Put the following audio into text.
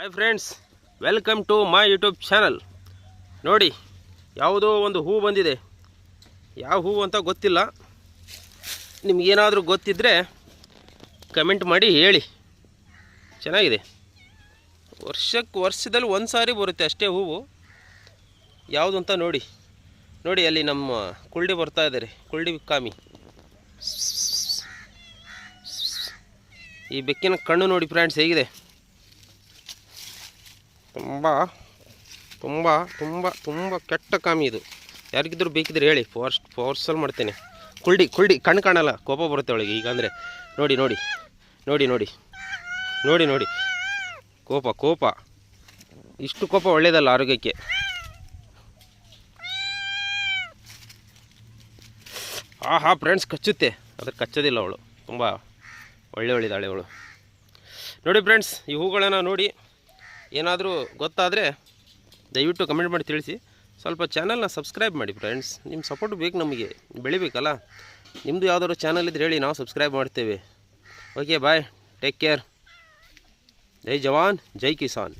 Hi friends welcome to my YouTube channel ನೋಡಿ, ಯಾವುದೋ ಒಂದು ಹೂ ಬಂದಿದೆ. ಯಾವ ಹೂವು ಅಂತ ಗೊತ್ತಿಲ್ಲ. ನಿಮಗೇನಾದರೂ ಗೊತ್ತಿದ್ದರೆ ಕಮೆಂಟ್ ಮಾಡಿ ಹೇಳಿ. ಚೆನ್ನಾಗಿದೆ. ವರ್ಷಕ್ಕೆ ವರ್ಷದಲ್ಲಿ ಒಂದು ಸಾರಿ ಬರುತ್ತೆ ಅಷ್ಟೇ ಹೂವು. ಯಾವುದು ಅಂತ ನೋಡಿ. ನೋಡಿ, ಅಲ್ಲಿ ನಮ್ಮ ಕುಳ್ಳಿ ಬರ್ತಾ ಇದ್ದಾರೆ. ಕುಳ್ಳಿ ಕಾಮಿ. ಈ ಬೆಕ್ಕಿನ ಕಣ್ಣು ನೋಡಿ ಫ್ರೆಂಡ್ಸ್ ಹೇಗಿದೆ? ತುಂಬ ತುಂಬ ತುಂಬ ತುಂಬ ಕೆಟ್ಟ ಕಾಮಿ ಇದು. ಯಾರಿಗಿದ್ರು ಬೇಕಿದ್ರೆ ಹೇಳಿ ಫೋರ್ಸ್ ಫೋರ್ಸಲ್ಲಿ ಮಾಡ್ತೇನೆ. ಕುಳ್ಳಿ ಕುಳ್ಳಿ, ಕಣ್ಣು ಕಾಣಲ್ಲ, ಕೋಪ ಬರುತ್ತೆ ಅವಳಿಗೆ. ಈಗ ಅಂದರೆ, ನೋಡಿ ನೋಡಿ ನೋಡಿ ನೋಡಿ ನೋಡಿ ನೋಡಿ. ಕೋಪ ಕೋಪ. ಇಷ್ಟು ಕೋಪ ಒಳ್ಳೆಯದಲ್ಲ ಆರೋಗ್ಯಕ್ಕೆ. ಆಹಾ ಫ್ರೆಂಡ್ಸ್ ಕಚ್ಚುತ್ತೆ. ಅದಕ್ಕೆ ಕಚ್ಚೋದಿಲ್ಲ ಅವಳು. ತುಂಬ ಒಳ್ಳೆ ಒಳ್ಳೆದಾಳೆ ಅವಳು. ನೋಡಿ ಫ್ರೆಂಡ್ಸ್ ಈ ಹೂಗಳನ್ನು ನೋಡಿ. ಏನಾದರೂ ಗೊತ್ತಾದರೆ ದಯವಿಟ್ಟು ಕಮೆಂಟ್ ಮಾಡಿ ತಿಳಿಸಿ. ಸ್ವಲ್ಪ ಚಾನಲ್ನ ಸಬ್ಸ್ಕ್ರೈಬ್ ಮಾಡಿ ಫ್ರೆಂಡ್ಸ್ ನಿಮ್ಮ ಸಪೋರ್ಟ್ ಬೇಕು ನಮಗೆ. ಬೆಳಿಬೇಕಲ್ಲ? ನಿಮ್ಮದು ಯಾವ್ದಾದ್ರು ಚಾನಲ್ ಇದ್ರೆ ಹೇಳಿ, ನಾವು ಸಬ್ಸ್ಕ್ರೈಬ್ ಮಾಡ್ತೇವೆ. ಓಕೆ ಬಾಯ್ ಟೇಕ್ ಕೇರ್ ಜೈ ಜವಾನ್, ಜೈ ಕಿಸಾನ್.